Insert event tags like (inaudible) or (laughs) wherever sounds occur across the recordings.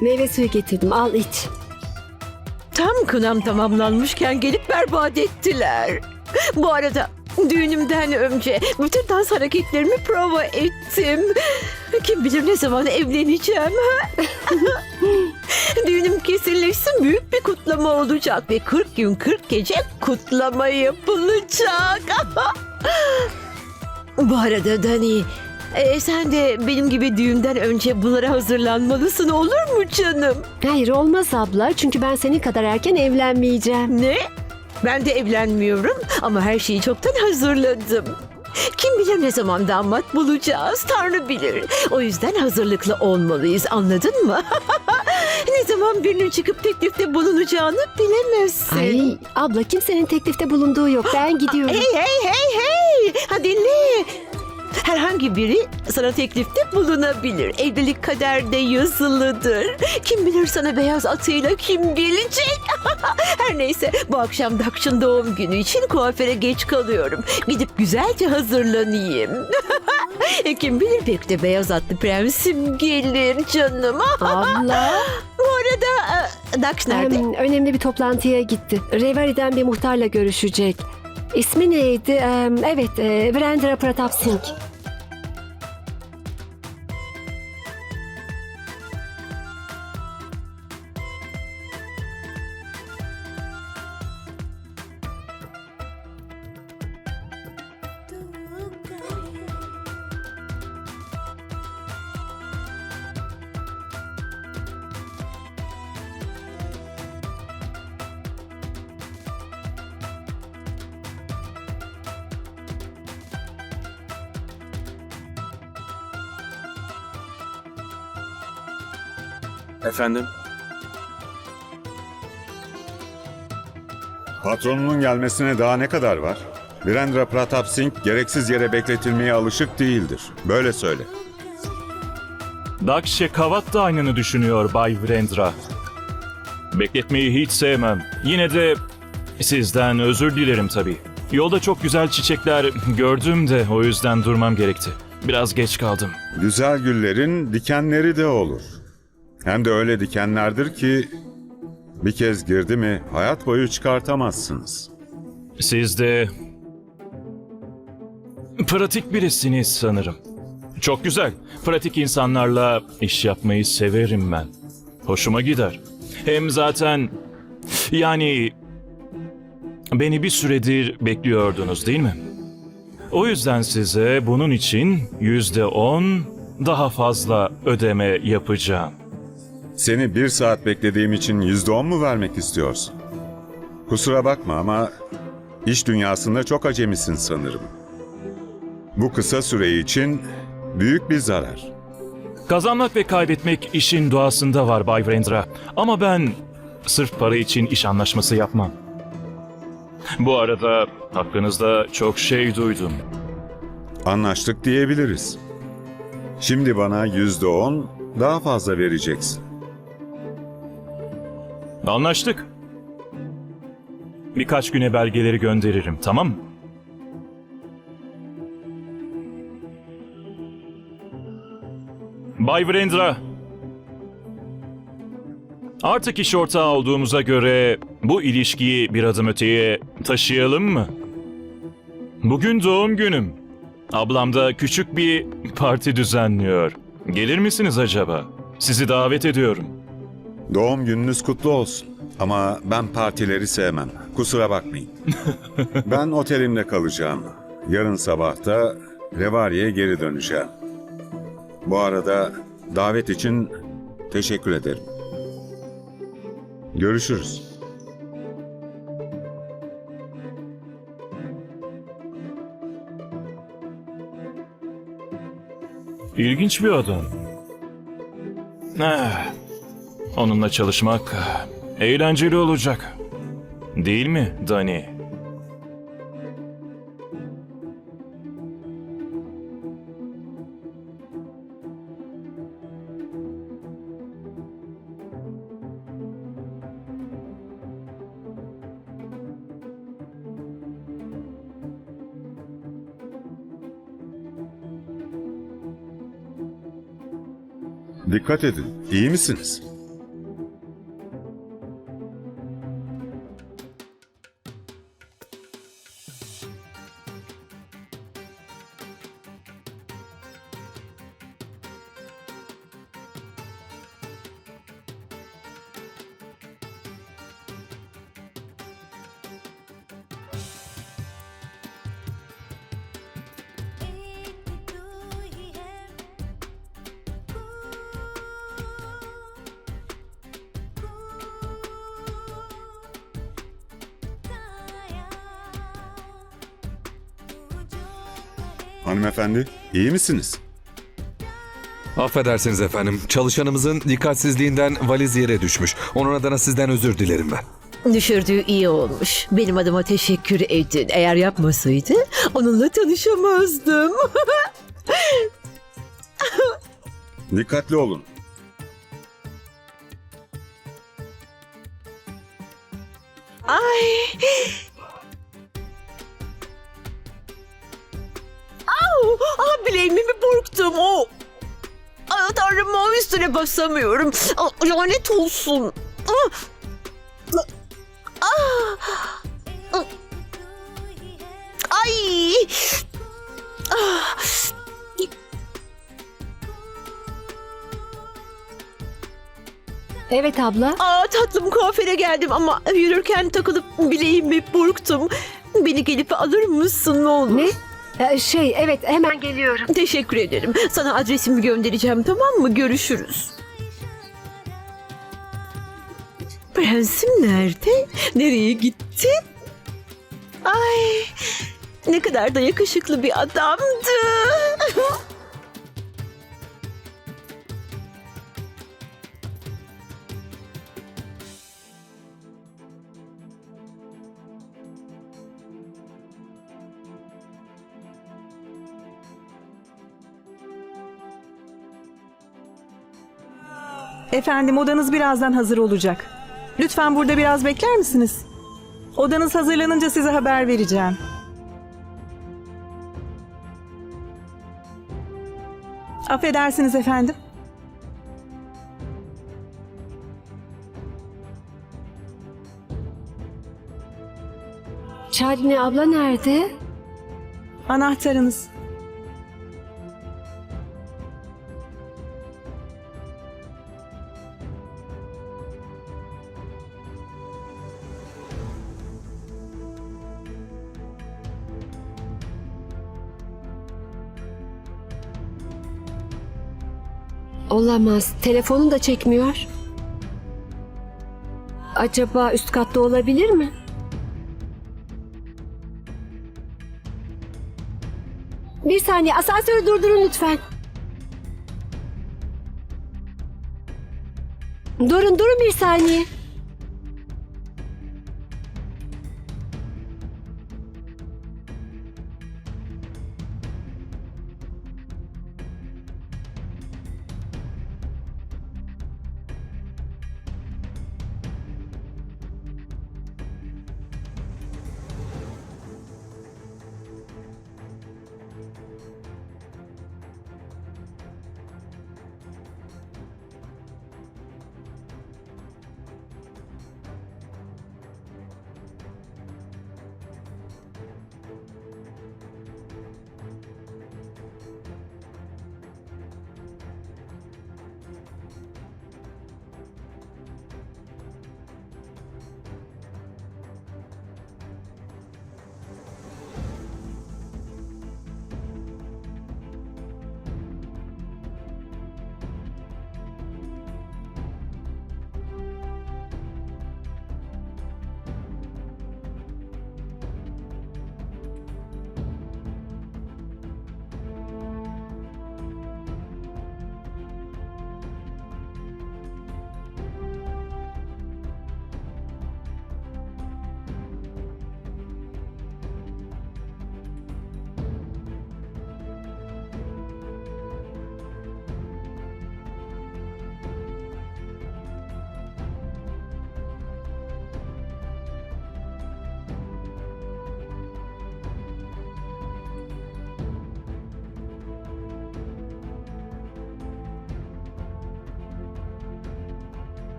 Meyve suyu getirdim al iç. Tam kınam tamamlanmışken gelip berbat ettiler. Bu arada düğünümden önce bütün dans hareketlerimi prova ettim. Kim bilir ne zaman evleneceğim. (laughs) Düğünüm kesinleşsin büyük bir kutlama olacak ve 40 gün 40 gece kutlama yapılacak. (laughs) Bu arada Dani, e, sen de benim gibi düğünden önce bunlara hazırlanmalısın olur mu canım? Hayır olmaz abla çünkü ben senin kadar erken evlenmeyeceğim. Ne? Ben de evlenmiyorum ama her şeyi çoktan hazırladım. Kim bilir ne zaman damat bulacağız, Tanrı bilir. O yüzden hazırlıklı olmalıyız, anladın mı? (laughs) ne zaman birinin çıkıp teklifte bulunacağını bilemezsin. Ay abla kimsenin teklifte bulunduğu yok ben gidiyorum. Hey hey hey hey! Ha dinle. Herhangi biri sana teklifte bulunabilir. Evlilik kaderde yazılıdır. Kim bilir sana beyaz atıyla kim gelecek? (laughs) Her neyse bu akşam Dakş'ın doğum günü için kuaföre geç kalıyorum. Gidip güzelce hazırlanayım. (laughs) E, kim bilir belki de beyaz atlı prensim gelir canım. (laughs) Abla bu arada e, Dakş nerede? em, önemli bir toplantıya gitti. Revari'den bir muhtarla görüşecek. İsmi neydi? Em, evet e, Virendra Pratap Singh. Efendim? Patronunun gelmesine daha ne kadar var? Virendra Pratap Singh gereksiz yere bekletilmeye alışık değildir. Böyle söyle. Dakşe Kavat da aynını düşünüyor Bay Virendra. Bekletmeyi hiç sevmem. Yine de sizden özür dilerim tabii. Yolda çok güzel çiçekler gördüm de o yüzden durmam gerekti. Biraz geç kaldım. Güzel güllerin dikenleri de olur. Hem de öyle dikenlerdir ki bir kez girdi mi hayat boyu çıkartamazsınız. Siz de pratik birisiniz sanırım. Çok güzel. Pratik insanlarla iş yapmayı severim ben. Hoşuma gider. Hem zaten yani beni bir süredir bekliyordunuz değil mi? O yüzden size bunun için yüzde on daha fazla ödeme yapacağım. Seni bir saat beklediğim için yüzde on mu vermek istiyorsun? Kusura bakma ama iş dünyasında çok acemisin sanırım. Bu kısa süre için büyük bir zarar. Kazanmak ve kaybetmek işin doğasında var Bay Vrendra. Ama ben sırf para için iş anlaşması yapmam. Bu arada hakkınızda çok şey duydum. Anlaştık diyebiliriz. Şimdi bana yüzde on daha fazla vereceksin. Anlaştık. Birkaç güne belgeleri gönderirim, tamam mı? Bay Vrendra. Artık iş ortağı olduğumuza göre bu ilişkiyi bir adım öteye taşıyalım mı? Bugün doğum günüm. Ablam da küçük bir parti düzenliyor. Gelir misiniz acaba? Sizi davet ediyorum. Doğum gününüz kutlu olsun. Ama ben partileri sevmem. Kusura bakmayın. (laughs) ben otelimde kalacağım. Yarın sabah da Revari'ye geri döneceğim. Bu arada davet için teşekkür ederim. Görüşürüz. İlginç bir adam. Eh, onunla çalışmak eğlenceli olacak. Değil mi Dani? Dikkat edin. İyi misiniz? Hanımefendi, iyi misiniz? Affedersiniz efendim. Çalışanımızın dikkatsizliğinden valiz yere düşmüş. Onun adına sizden özür dilerim ben. Düşürdüğü iyi olmuş. Benim adıma teşekkür edin. Eğer yapmasaydı onunla tanışamazdım. (laughs) Dikkatli olun. Ay. Au, ah bileğimi mi burktum o? Ay tanrım o üstüne basamıyorum. Ah, lanet olsun. Ah. Ah. Ah. Ay. Ah. Evet abla. Aa tatlım kuaföre geldim ama yürürken takılıp bileğimi burktum. Beni gelip alır mısın ne olur? Ne? Ee, şey evet hemen geliyorum. Teşekkür ederim. Sana adresimi göndereceğim tamam mı? Görüşürüz. Prensim nerede? Nereye gitti? Ay ne kadar da yakışıklı bir adamdı. (laughs) Efendim odanız birazdan hazır olacak. Lütfen burada biraz bekler misiniz? Odanız hazırlanınca size haber vereceğim. Affedersiniz efendim. Şadine abla nerede? Anahtarınız. Olamaz. Telefonu da çekmiyor. Acaba üst katta olabilir mi? Bir saniye asansörü durdurun lütfen. Durun durun bir saniye.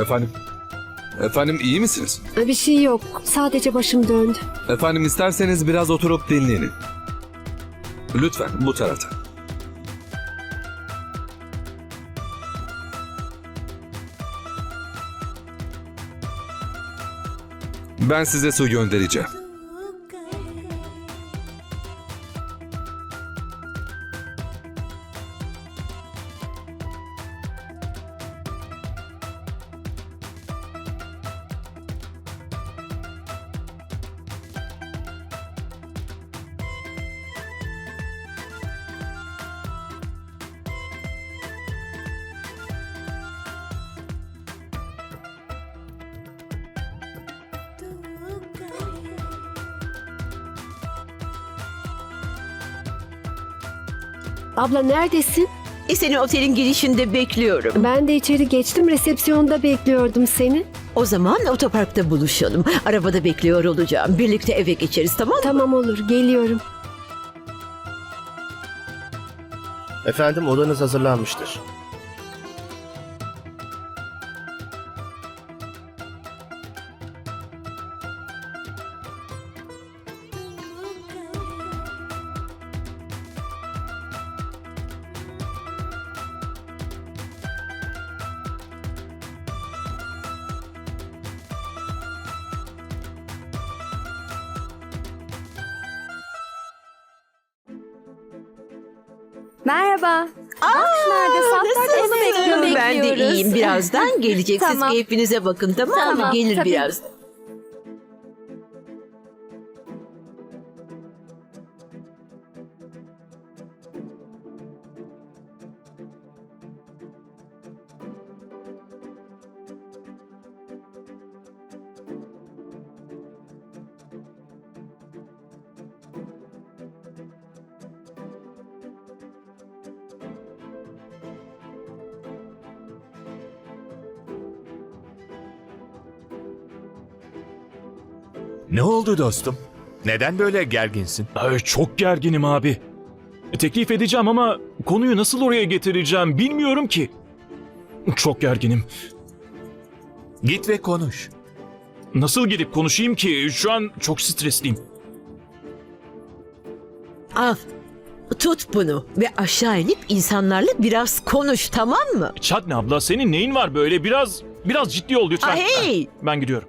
Efendim? Efendim iyi misiniz? Bir şey yok. Sadece başım döndü. Efendim isterseniz biraz oturup dinlenin. Lütfen bu tarafta. Ben size su göndereceğim. Abla neredesin? E seni otelin girişinde bekliyorum. Ben de içeri geçtim. Resepsiyonda bekliyordum seni. O zaman otoparkta buluşalım. Arabada bekliyor olacağım. Birlikte eve geçeriz tamam mı? Tamam olur. Geliyorum. Efendim odanız hazırlanmıştır. Merhaba. Aa, nerede? Saatlerdir onu bekliyorum. Ben de iyiyim. Birazdan (laughs) gelecek. Tamam. Siz keyfinize bakın tamam, mı? Tamam, Gelir tabii. biraz. Ne oldu dostum? Neden böyle gerginsin? Ay, çok gerginim abi. Teklif edeceğim ama konuyu nasıl oraya getireceğim bilmiyorum ki. Çok gerginim. Git ve konuş. Nasıl gidip konuşayım ki? Şu an çok stresliyim. Al. Tut bunu ve aşağı inip insanlarla biraz konuş tamam mı? Çatne abla senin neyin var böyle? Biraz biraz ciddi ol lütfen. Ah, hey! Ben gidiyorum.